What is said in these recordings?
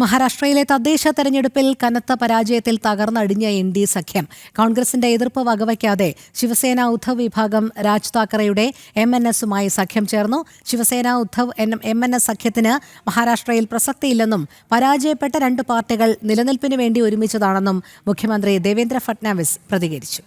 മഹാരാഷ്ട്രയിലെ തദ്ദേശ തെരഞ്ഞെടുപ്പിൽ കനത്ത പരാജയത്തിൽ തകർന്നടിഞ്ഞ എൻ ഡി സഖ്യം. കോൺഗ്രസിന്റെ എതിർപ്പ് വകവയ്ക്കാതെ ശിവസേന ഉദ്ധവ് വിഭാഗം രാജ് താക്കറെയുടെ എം എൻ എസുമായി സഖ്യം ചേർന്നു. Shiv Sena Uddhav M N S സഖ്യത്തിന് മഹാരാഷ്ട്രയിൽ പ്രസക്തിയില്ലെന്നും പരാജയപ്പെട്ട രണ്ട് പാർട്ടികൾ നിലനിൽപ്പിനു വേണ്ടി ഒരുമിച്ചതാണെന്നും മുഖ്യമന്ത്രി ദേവേന്ദ്ര ഫട്നാവിസ് പ്രതികരിച്ചു.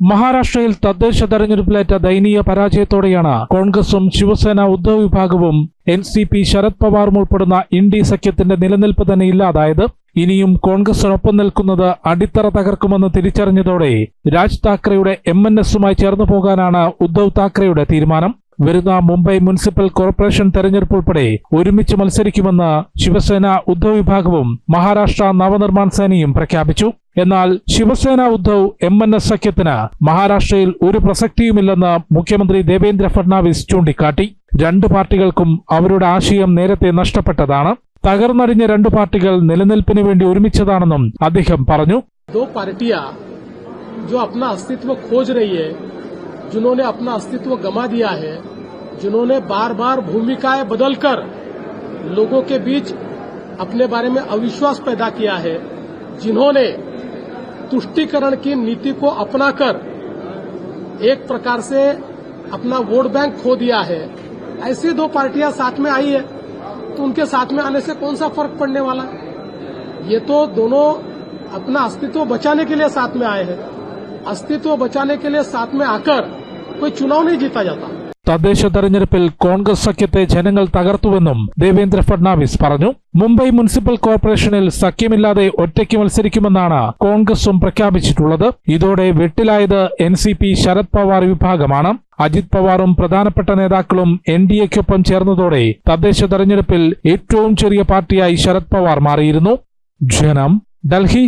മഹാരാഷ്ട്രയിൽ തദ്ദേശ തെരഞ്ഞെടുപ്പിലേറ്റ ദയനീയ പരാജയത്തോടെയാണ് കോൺഗ്രസും ശിവസേന ഉദ്ധവ് വിഭാഗവും എൻ സി പി ശരത് പവാറും ഉൾപ്പെടുന്ന ഇന്ത്യ സഖ്യത്തിന്റെ നിലനിൽപ്പ് തന്നെ ഇല്ലാതായത്. ഇനിയും കോൺഗ്രസിനൊപ്പം നിൽക്കുന്നത് അടിത്തറ തകർക്കുമെന്ന് തിരിച്ചറിഞ്ഞതോടെ രാജ് താക്കറെയുടെ എം എൻ എസുമായി ചേർന്നു പോകാനാണ് ഉദ്ധവ് താക്കറെയുടെ തീരുമാനം. വരുന്ന മുംബൈ മുനിസിപ്പൽ കോർപ്പറേഷൻ തെരഞ്ഞെടുപ്പ് ഉൾപ്പെടെ ഒരുമിച്ച് മത്സരിക്കുമെന്ന് ശിവസേന ഉദ്ധവ് വിഭാഗവും മഹാരാഷ്ട്ര നവനിർമ്മാൺ സേനയും പ്രഖ്യാപിച്ചു. എന്നാൽ Shiv Sena Uddhav M N S സഖ്യത്തിന് മഹാരാഷ്ട്രയിൽ ഒരു പ്രസക്തിയുമില്ലെന്ന് മുഖ്യമന്ത്രി ദേവേന്ദ്ര ഫഡ്നാവിസ് ചൂണ്ടിക്കാട്ടി. രണ്ട് പാർട്ടികൾക്കും അവരുടെ ആശയം നേരത്തെ നഷ്ടപ്പെട്ടതാണ്. തകർന്നടിഞ്ഞ രണ്ട് പാർട്ടികൾ നിലനിൽപ്പിന് വേണ്ടി ഒരുമിച്ചതാണെന്നും അദ്ദേഹം പറഞ്ഞു. जिन्होंने अपना अस्तित्व गमा दिया है, जिन्होंने बार बार भूमिकाएँ बदलकर लोगों के बीच अपने बारे में अविश्वास पैदा किया है, जिन्होंने तुष्टीकरण की नीति को अपनाकर एक प्रकार से अपना वोट बैंक खो दिया है। ऐसी दो पार्टियाँ साथ में आई है तो उनके साथ में आने से कौन सा फ़र्क पड़ने वाला? ये तो दोनों अपना अस्तित्व बचाने के लिए साथ में आए हैं। अस्तित्व बचाने के लिए साथ में आकर कोई चुनाव नहीं जीता जाता തദ്ദേശ തെരഞ്ഞെടുപ്പിൽ കോൺഗ്രസ് സഖ്യത്തെ ജനങ്ങൾ തകർത്തുവെന്നും ദേവേന്ദ്ര ഫഡ്നാവിസ് പറഞ്ഞു മുംബൈ മുനിസിപ്പൽ കോർപ്പറേഷനിൽ സഖ്യമില്ലാതെ ഒറ്റയ്ക്ക് മത്സരിക്കുമെന്നാണ് കോൺഗ്രസും പ്രഖ്യാപിച്ചിട്ടുള്ളത് ഇതോടെ വെട്ടിലായത് N C P Sharad Pawar വിഭാഗമാണ് അജിത് പവാറും പ്രധാനപ്പെട്ട നേതാക്കളും എൻ ഡി എക്കൊപ്പം ചേർന്നതോടെ തദ്ദേശ തെരഞ്ഞെടുപ്പിൽ ഏറ്റവും ചെറിയ പാർട്ടിയായി ശരത് പവാർ മാറിയിരുന്നു ജനം ഡൽഹി